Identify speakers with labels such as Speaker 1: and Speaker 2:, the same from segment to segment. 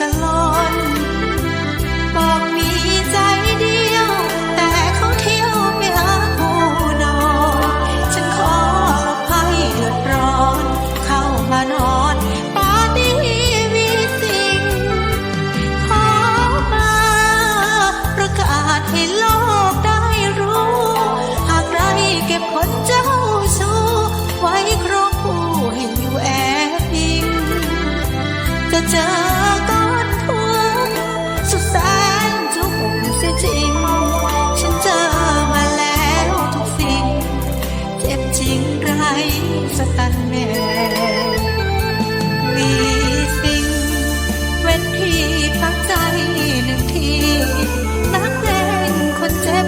Speaker 1: กะลอนบอก ตันแม่มีสิ่งเว้นที่พักใจหนึ่งทีนักเลงคนเจ็บ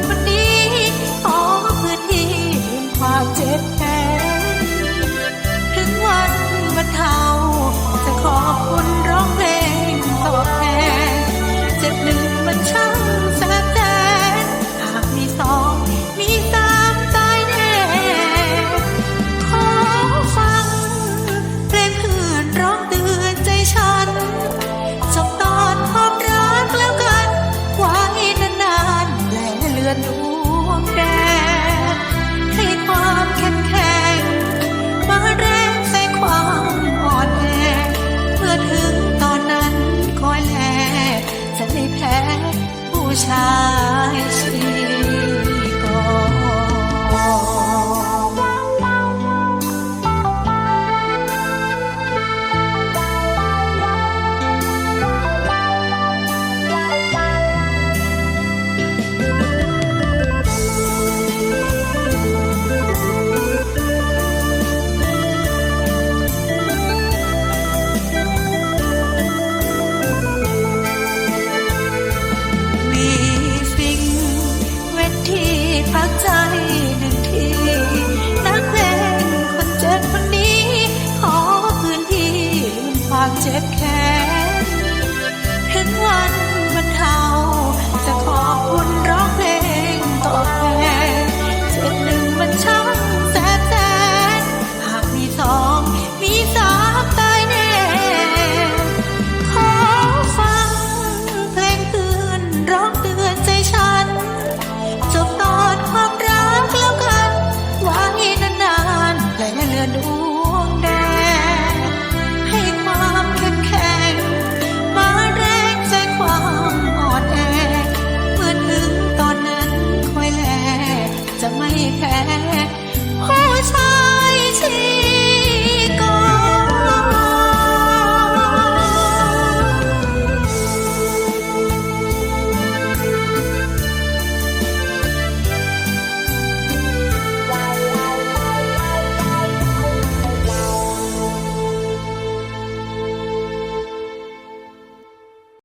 Speaker 1: 歌唱。